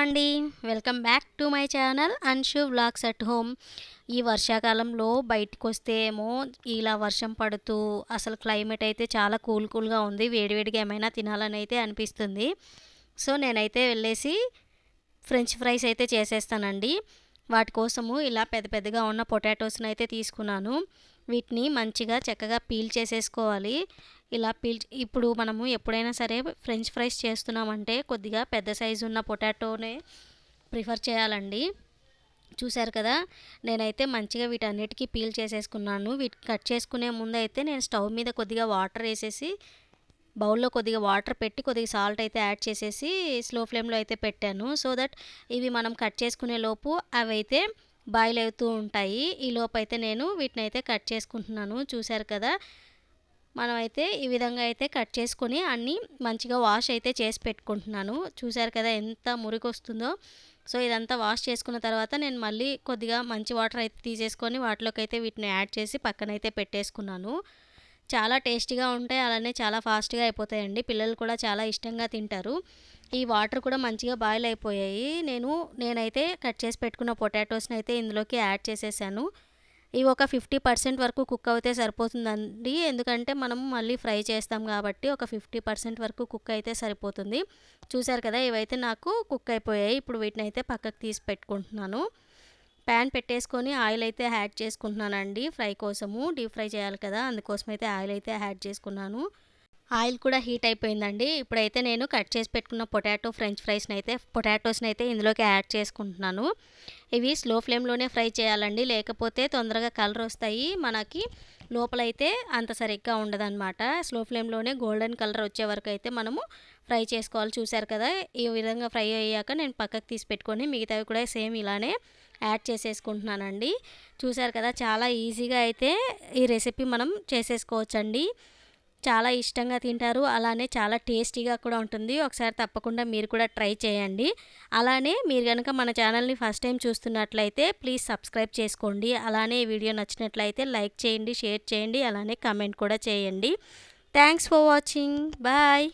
అండి. Welcome back to my channel Anshu vlogs at home ఈ వర్షాకాలంలో బయటకు వస్తే ఏమో ఇలా వర్షం పడుతూ అసలు క్లైమేట్ అయితే చాలా కూల్ కూల్గా ఉంది. వేడివేడిగా ఏమైనా తినాలని అయితే అనిపిస్తుంది. సో నేనైతే వెళ్ళేసి ఫ్రెంచ్ ఫ్రైస్ అయితే చేసేస్తానండి. వాటి కోసము ఇలా పెద్ద పెద్దగా ఉన్న పొటాటోస్ని అయితే తీసుకున్నాను. వీటిని మంచిగా చక్కగా పీల్ చేసేసుకోవాలి. ఇలా పీల్ ఇప్పుడు మనము ఎప్పుడైనా సరే ఫ్రెంచ్ ఫ్రైస్ చేస్తున్నామంటే కొద్దిగా పెద్ద సైజు ఉన్న పొటాటోనే ప్రిఫర్ చేయాలండి. చూశారు కదా నేనైతే మంచిగా వీటన్నిటికీ పీల్ చేసేసుకున్నాను. వీటి కట్ చేసుకునే ముందు అయితే నేను స్టవ్ మీద కొద్దిగా వాటర్ వేసేసి బౌల్లో కొద్దిగా వాటర్ పెట్టి కొద్దిగా సాల్ట్ అయితే యాడ్ చేసేసి స్లో ఫ్లేమ్లో అయితే పెట్టాను. సో దట్ ఇవి మనం కట్ చేసుకునే లోపు అవి అయితే బాయిల్ అవుతూ ఉంటాయి. ఈ లోపు అయితే నేను వీటిని అయితే కట్ చేసుకుంటున్నాను. చూశారు కదా మనమైతే ఈ విధంగా అయితే కట్ చేసుకొని అన్నీ మంచిగా వాష్ అయితే చేసి పెట్టుకుంటున్నాను. చూశారు కదా ఎంత మురికి వస్తుందో సో ఇదంతా వాష్ చేసుకున్న తర్వాత నేను మళ్ళీ కొద్దిగా మంచి వాటర్ అయితే తీసేసుకొని వాటిలోకి అయితే వీటిని యాడ్ చేసి పక్కనైతే పెట్టేసుకున్నాను. చాలా టేస్టీగా ఉంటాయి. అలానే చాలా ఫాస్ట్గా అయిపోతాయండి. పిల్లలు కూడా చాలా ఇష్టంగా తింటారు. ఈ వాటర్ కూడా మంచిగా బాయిల్ అయిపోయాయి. నేను నేనైతే కట్ చేసి పెట్టుకున్న పొటాటోస్ని అయితే ఇందులోకి యాడ్ చేసేసాను. ఇవి ఒక ఫిఫ్టీ పర్సెంట్ వరకు కుక్ అయితే సరిపోతుందండి. ఎందుకంటే మనం మళ్ళీ ఫ్రై చేస్తాం కాబట్టి ఒక ఫిఫ్టీ పర్సెంట్ వరకు కుక్ అయితే సరిపోతుంది. చూసారు కదా ఇవైతే నాకు కుక్ అయిపోయాయి. ఇప్పుడు వీటిని అయితే పక్కకు తీసి పెట్టుకుంటున్నాను. ప్యాన్ పెట్టేసుకొని ఆయిల్ అయితే యాడ్ చేసుకుంటున్నానండి ఫ్రై కోసము. డీప్ ఫ్రై చేయాలి కదా అందుకోసం అయితే ఆయిల్ అయితే యాడ్ చేసుకున్నాను. ఆయిల్ కూడా హీట్ అయిపోయిందండి. ఇప్పుడైతే నేను కట్ చేసి పెట్టుకున్న పొటాటో ఫ్రెంచ్ ఫ్రైస్ని అయితే పొటాటోస్ని అయితే ఇందులోకి యాడ్ చేసుకుంటున్నాను. ఇవి స్లో ఫ్లేమ్లోనే ఫ్రై చేయాలండి. లేకపోతే తొందరగా కలర్ వస్తాయి. మనకి లోపలైతే అంత సరిగ్గా ఉండదన్నమాట. స్లో ఫ్లేమ్లోనే గోల్డెన్ కలర్ వచ్చే వరకు అయితే మనము ఫ్రై చేసుకోవాలి. చూసారు కదా ఈ విధంగా ఫ్రై అయ్యాక నేను పక్కకు తీసి పెట్టుకొని మిగతావి కూడా సేమ్ ఇలానే యాడ్ చేసేసుకుంటున్నానండి. చూసారు కదా చాలా ఈజీగా అయితే ఈ రెసిపీ మనం చేసేసుకోవచ్చండి. చాలా ఇష్టంగా తింటారు. అలానే చాలా టేస్టీగా కూడా ఉంటుంది. ఒకసారి తప్పకుండా మీరు కూడా ట్రై చేయండి. అలానే మీరు కనుక మన ఛానల్ని ఫస్ట్ టైం చూస్తున్నట్లయితే ప్లీజ్ సబ్స్క్రైబ్ చేసుకోండి. అలానే ఈ వీడియో నచ్చినట్లయితే లైక్ చేయండి షేర్ చేయండి. అలానే కమెంట్ కూడా చేయండి. Thanks for watching. బాయ్.